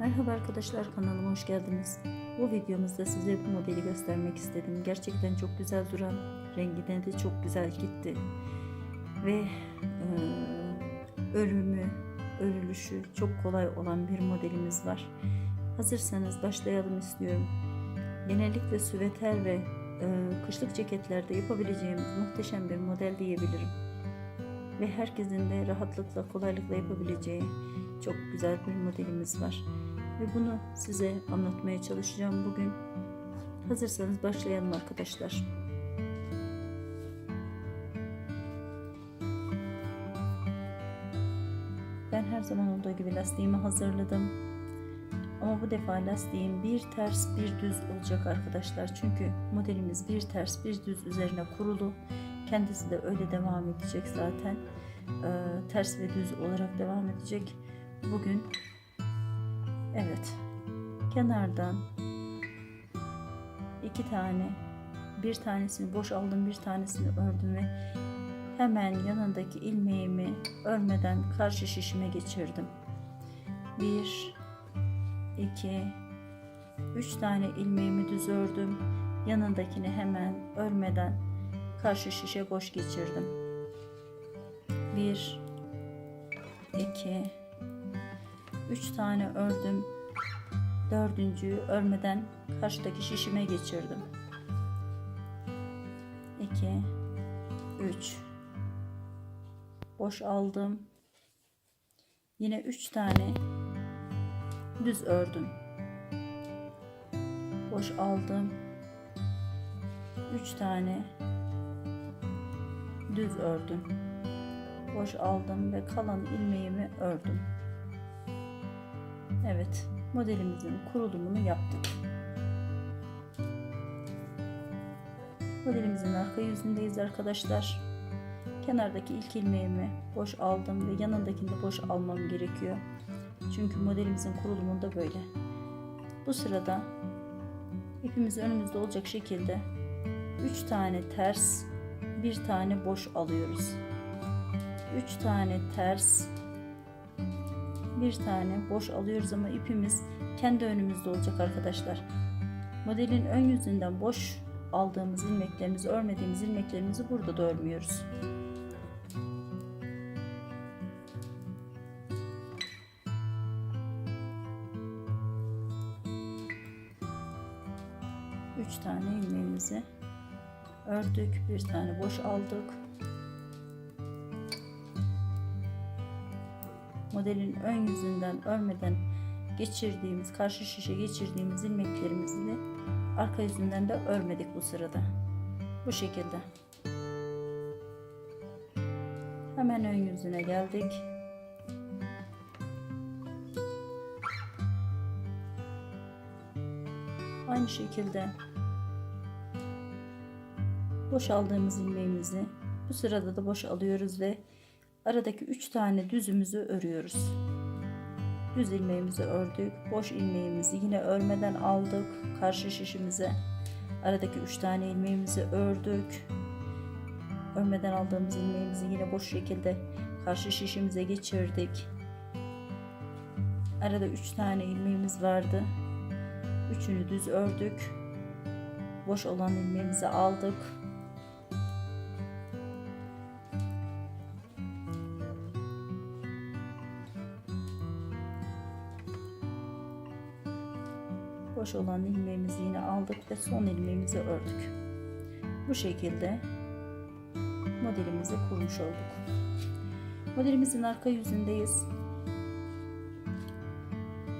Merhaba arkadaşlar kanalıma hoş geldiniz. Bu videomuzda size bu modeli göstermek istedim. Gerçekten çok güzel duran, renginden de çok güzel gitti. Ve e, örümü, örülüşü çok kolay olan bir modelimiz var. Hazırsanız başlayalım istiyorum. Genellikle süveter ve e, kışlık ceketlerde yapabileceğimiz muhteşem bir model diyebilirim. Ve herkesin de rahatlıkla, kolaylıkla yapabileceği çok güzel bir modelimiz var. Ve bunu size anlatmaya çalışacağım bugün. Hazırsanız başlayalım arkadaşlar. Ben her zaman olduğu gibi lastiğimi hazırladım. Ama bu defa lastiğim bir ters bir düz olacak arkadaşlar. Çünkü modelimiz bir ters bir düz üzerine kurulu. Kendisi de öyle devam edecek zaten. Ee, ters ve düz olarak devam edecek. Bugün evet kenardan iki tane bir tanesini boş aldım bir tanesini ördüm ve hemen yanındaki ilmeğimi örmeden karşı şişime geçirdim. Bir, iki, üç tane ilmeğimi düz ördüm. Yanındakini hemen örmeden karşı şişe boş geçirdim. Bir, iki, üç tane ördüm. Dördüncüyü örmeden karşıdaki şişime geçirdim. İki, üç, boş aldım. Yine üç tane düz ördüm. Boş aldım. Üç tane düz ördüm. Boş aldım ve kalan ilmeğimi ördüm. Evet, modelimizin kurulumunu yaptık. Modelimizin arka yüzündeyiz arkadaşlar. Kenardaki ilk ilmeğimi boş aldım ve yanındakini de boş almam gerekiyor. Çünkü modelimizin kurulumunda böyle. Bu sırada ipimiz önümüzde olacak şekilde 3 tane ters, bir tane boş alıyoruz. 3 tane ters, bir tane boş alıyoruz ama ipimiz kendi önümüzde olacak arkadaşlar. Modelin ön yüzünden boş aldığımız ilmeklerimizi, örmediğimiz ilmeklerimizi burada da örmüyoruz. Üç tane ilmeğimizi ördük, bir tane boş aldık. Modelin ön yüzünden örmeden geçirdiğimiz, karşı şişe geçirdiğimiz ilmeklerimizi de arka yüzünden de örmedik bu sırada. Bu şekilde. Hemen ön yüzüne geldik. Aynı şekilde boş aldığımız ilmeğimizi bu sırada da boş alıyoruz ve aradaki 3 tane düzümüzü örüyoruz. Düz ilmeğimizi ördük. Boş ilmeğimizi yine örmeden aldık karşı şişimize. Aradaki 3 tane ilmeğimizi ördük. Örmeden aldığımız ilmeğimizi yine boş şekilde karşı şişimize geçirdik. Arada 3 tane ilmeğimiz vardı. Üçünü düz ördük. Boş olan ilmeğimizi aldık. Boş olan ilmeğimizi yine aldık ve son ilmeğimizi ördük. Bu şekilde modelimizi kurmuş olduk. Modelimizin arka yüzündeyiz.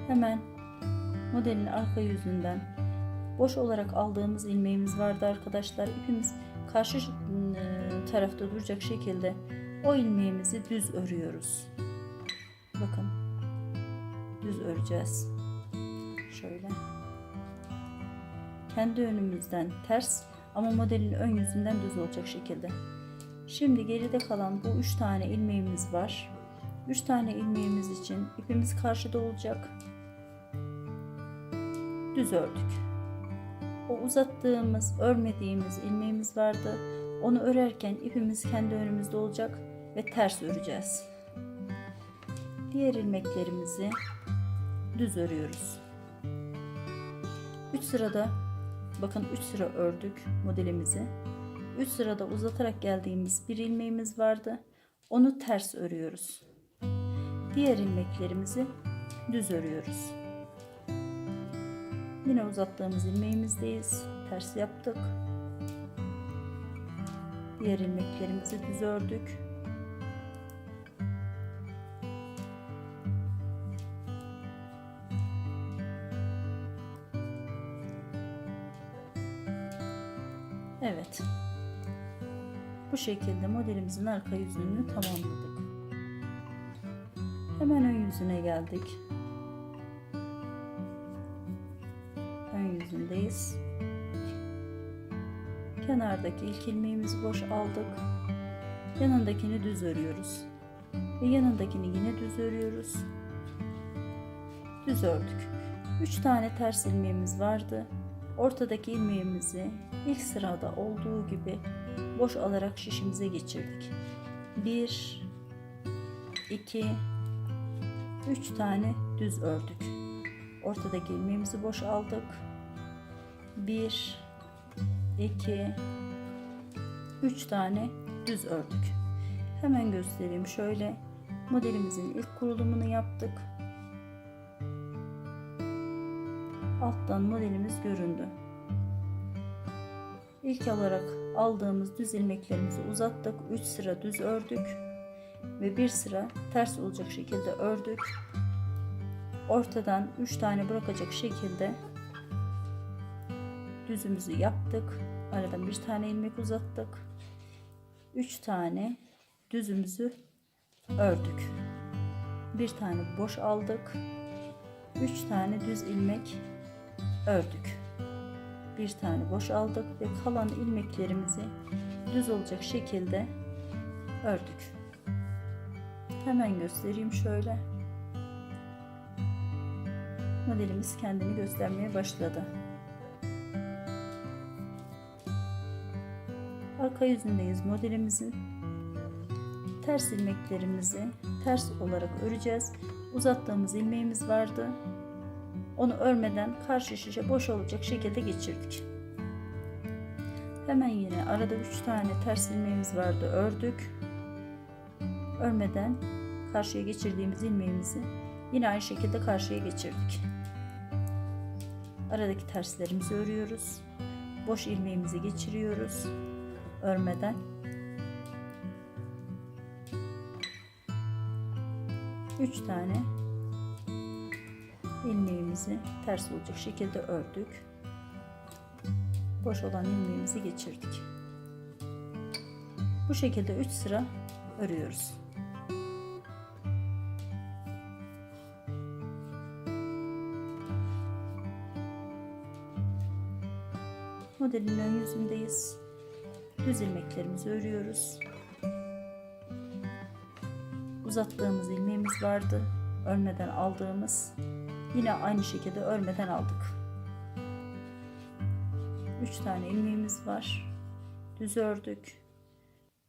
Hemen modelin arka yüzünden boş olarak aldığımız ilmeğimiz vardı arkadaşlar. İpimiz karşı tarafta duracak şekilde o ilmeğimizi düz örüyoruz. Bakın düz öreceğiz. Şöyle kendi önümüzden ters ama modelin ön yüzünden düz olacak şekilde. Şimdi geride kalan bu 3 tane ilmeğimiz var. 3 tane ilmeğimiz için ipimiz karşıda olacak. Düz ördük. O uzattığımız, örmediğimiz ilmeğimiz vardı. Onu örerken ipimiz kendi önümüzde olacak ve ters öreceğiz. Diğer ilmeklerimizi düz örüyoruz. 3 sırada bakın 3 sıra ördük modelimizi. 3 sırada uzatarak geldiğimiz bir ilmeğimiz vardı. Onu ters örüyoruz. Diğer ilmeklerimizi düz örüyoruz. Yine uzattığımız ilmeğimizdeyiz. Ters yaptık. Diğer ilmeklerimizi düz ördük. Evet. Bu şekilde modelimizin arka yüzünü tamamladık. Hemen ön yüzüne geldik. Ön yüzündeyiz. Kenardaki ilk ilmeğimizi boş aldık. Yanındakini düz örüyoruz. Ve yanındakini yine düz örüyoruz. Düz ördük. 3 tane ters ilmeğimiz vardı. Ortadaki ilmeğimizi ilk sırada olduğu gibi boş alarak şişimize geçirdik. 1 2 3 tane düz ördük. Ortadaki ilmeğimizi boş aldık. 1 2 3 tane düz ördük. Hemen göstereyim şöyle. Modelimizin ilk kurulumunu yaptık. Alttan modelimiz göründü. İlk olarak aldığımız düz ilmeklerimizi uzattık. 3 sıra düz ördük ve bir sıra ters olacak şekilde ördük. Ortadan 3 tane bırakacak şekilde düzümüzü yaptık. Aradan bir tane ilmek uzattık. 3 tane düzümüzü ördük. Bir tane boş aldık. 3 tane düz ilmek ördük. Bir tane boş aldık ve kalan ilmeklerimizi düz olacak şekilde ördük. Hemen göstereyim şöyle. Modelimiz kendini göstermeye başladı. Arka yüzündeyiz modelimizin. Ters ilmeklerimizi ters olarak öreceğiz. Uzattığımız ilmeğimiz vardı. Onu örmeden karşı şişe boş olacak şekilde geçirdik. Hemen yine arada 3 tane ters ilmeğimiz vardı ördük. Örmeden karşıya geçirdiğimiz ilmeğimizi yine aynı şekilde karşıya geçirdik. Aradaki terslerimizi örüyoruz. Boş ilmeğimizi geçiriyoruz. Örmeden. Üç tane ilmeğimizi ters olacak şekilde ördük. Boş olan ilmeğimizi geçirdik. Bu şekilde 3 sıra örüyoruz. Modelin ön yüzündeyiz. Düz ilmeklerimizi örüyoruz. Uzattığımız ilmeğimiz vardı. Örmeden aldığımız. Yine aynı şekilde örmeden aldık. 3 tane ilmeğimiz var. Düz ördük.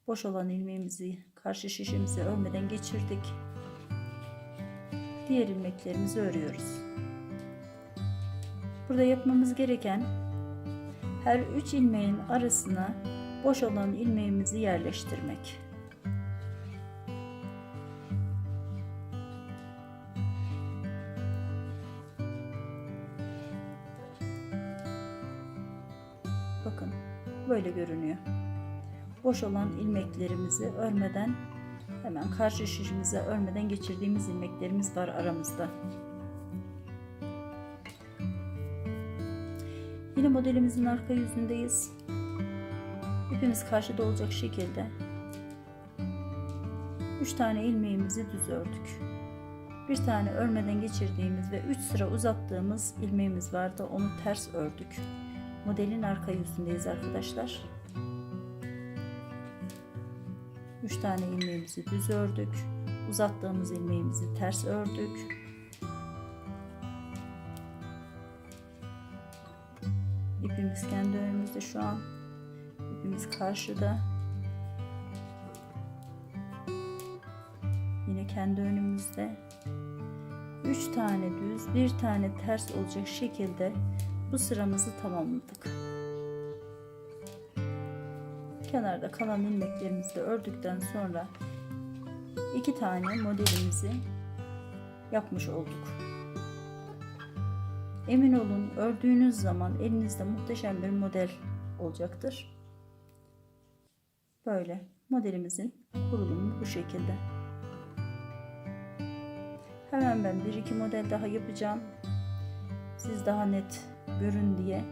Boş olan ilmeğimizi karşı şişimize örmeden geçirdik. Diğer ilmeklerimizi örüyoruz. Burada yapmamız gereken her 3 ilmeğin arasına boş olan ilmeğimizi yerleştirmek. Bakın böyle görünüyor. Boş olan ilmeklerimizi örmeden hemen karşı şişimize örmeden geçirdiğimiz ilmeklerimiz var aramızda. Yine modelimizin arka yüzündeyiz. İpimiz karşıda olacak şekilde 3 tane ilmeğimizi düz ördük. Bir tane örmeden geçirdiğimiz ve 3 sıra uzattığımız ilmeğimiz vardı. Onu ters ördük. Modelin arka yüzündeyiz arkadaşlar. 3 tane ilmeğimizi düz ördük. Uzattığımız ilmeğimizi ters ördük. İpimiz kendi önümüzde şu an. İpimiz karşıda. Yine kendi önümüzde. 3 tane düz, bir tane ters olacak şekilde bu sıramızı tamamladık. Kenarda kalan ilmeklerimizi de ördükten sonra iki tane modelimizi yapmış olduk. Emin olun ördüğünüz zaman elinizde muhteşem bir model olacaktır. Böyle modelimizin kurulumu bu şekilde. Hemen ben bir iki model daha yapacağım. Siz daha net görün diye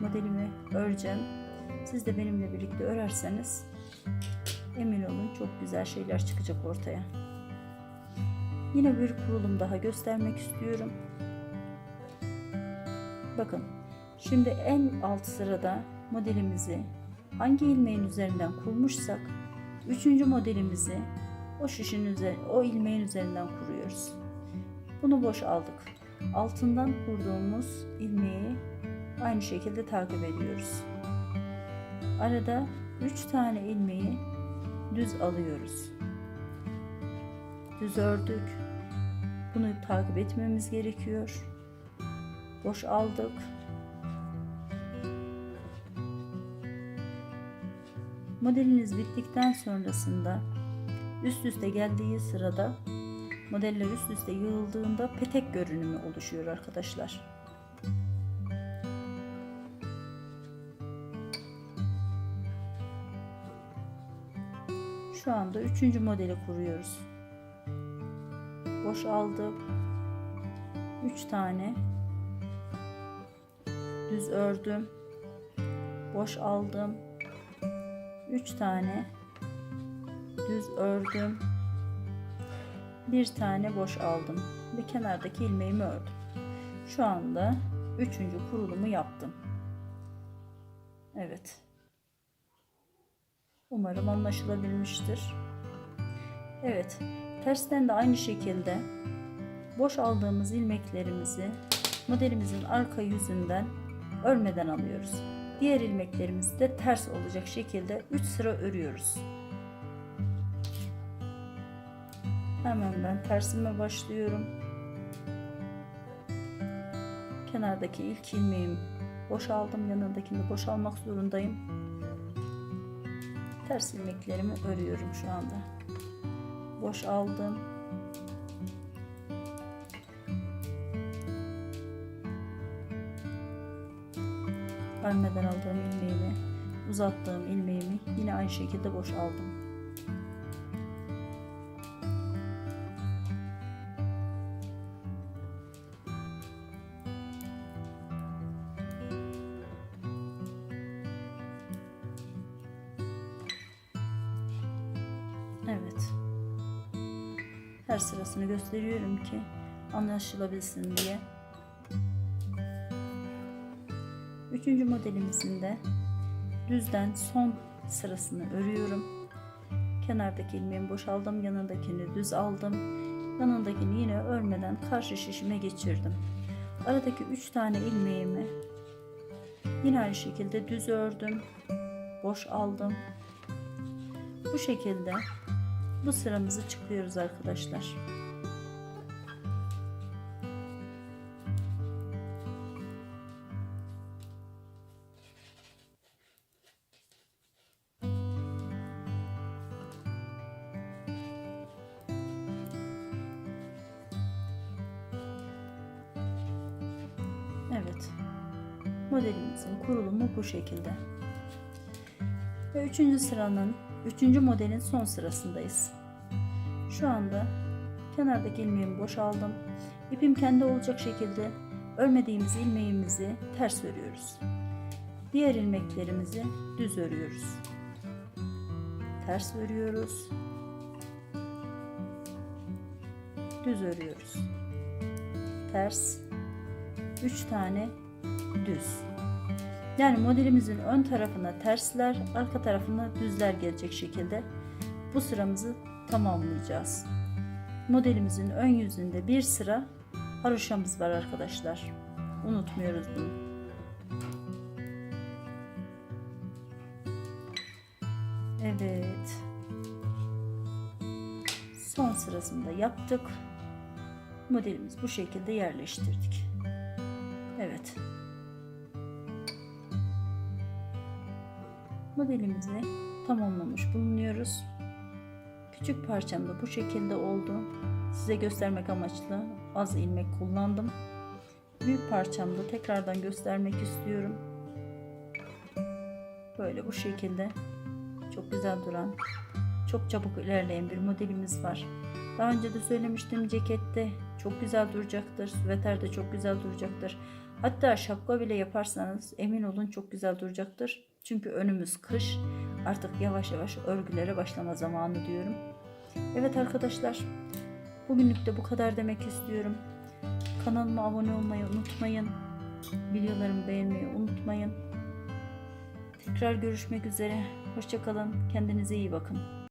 modelimi öreceğim. Siz de benimle birlikte örerseniz emin olun çok güzel şeyler çıkacak ortaya. Yine bir kurulum daha göstermek istiyorum. Bakın şimdi en alt sırada modelimizi hangi ilmeğin üzerinden kurmuşsak üçüncü modelimizi o şişin üzeri, o ilmeğin üzerinden kuruyoruz. Bunu boş aldık. Altından kurduğumuz ilmeği aynı şekilde takip ediyoruz. Arada 3 tane ilmeği düz alıyoruz. Düz ördük. Bunu takip etmemiz gerekiyor. Boş aldık. Modeliniz bittikten sonrasında üst üste geldiği sırada modeller üst üste yığıldığında petek görünümü oluşuyor arkadaşlar. Şu anda üçüncü modeli kuruyoruz. Boş aldım. Üç tane düz ördüm. Boş aldım. Üç tane düz ördüm. Bir tane boş aldım ve kenardaki ilmeğimi ördüm. Şu anda üçüncü kurulumu yaptım. Evet. Umarım anlaşılabilmiştir. Evet, tersten de aynı şekilde boş aldığımız ilmeklerimizi modelimizin arka yüzünden örmeden alıyoruz. Diğer ilmeklerimizi de ters olacak şekilde 3 sıra örüyoruz. Hemen ben tersime başlıyorum. Kenardaki ilk ilmeğimi boşaldım. Yanındakini boşalmak zorundayım. Ters ilmeklerimi örüyorum şu anda. Boş aldım. Örmeden aldığım ilmeğimi, uzattığım ilmeğimi yine aynı şekilde boş Her sırasını gösteriyorum ki anlaşılabilsin diye. Üçüncü modelimizin de düzden son sırasını örüyorum. Kenardaki ilmeğimi boşaldım. Yanındakini düz aldım. Yanındakini yine örmeden karşı şişime geçirdim. Aradaki üç tane ilmeğimi yine aynı şekilde düz ördüm. Boş aldım. Bu şekilde bu sıramızı çıkıyoruz arkadaşlar. Evet. Modelimizin kurulumu bu şekilde. Ve üçüncü sıranın, üçüncü modelin son sırasındayız. Şu anda kenardaki ilmeğimi boşaldım. İpim kendi olacak şekilde örmediğimiz ilmeğimizi ters örüyoruz. Diğer ilmeklerimizi düz örüyoruz. Ters örüyoruz. Düz örüyoruz. Ters. 3 tane düz. Yani modelimizin ön tarafına tersler, arka tarafına düzler gelecek şekilde bu sıramızı tamamlayacağız. Modelimizin ön yüzünde bir sıra haroşamız var arkadaşlar. Unutmuyoruz bunu. Evet. Son sırasında yaptık. modelimizi bu şekilde yerleştirdik. Evet. Modelimizi tamamlamış bulunuyoruz. Küçük parçam da bu şekilde oldu. Size göstermek amaçlı az ilmek kullandım. Büyük parçamda tekrardan göstermek istiyorum. Böyle bu şekilde çok güzel duran, çok çabuk ilerleyen bir modelimiz var. Daha önce de söylemiştim cekette çok güzel duracaktır. Süveter de çok güzel duracaktır. Hatta şapka bile yaparsanız emin olun çok güzel duracaktır. Çünkü önümüz kış. Artık yavaş yavaş örgülere başlama zamanı diyorum. Evet arkadaşlar. Bugünlük de bu kadar demek istiyorum. Kanalıma abone olmayı unutmayın. Videolarımı beğenmeyi unutmayın. Tekrar görüşmek üzere. Hoşçakalın. Kendinize iyi bakın.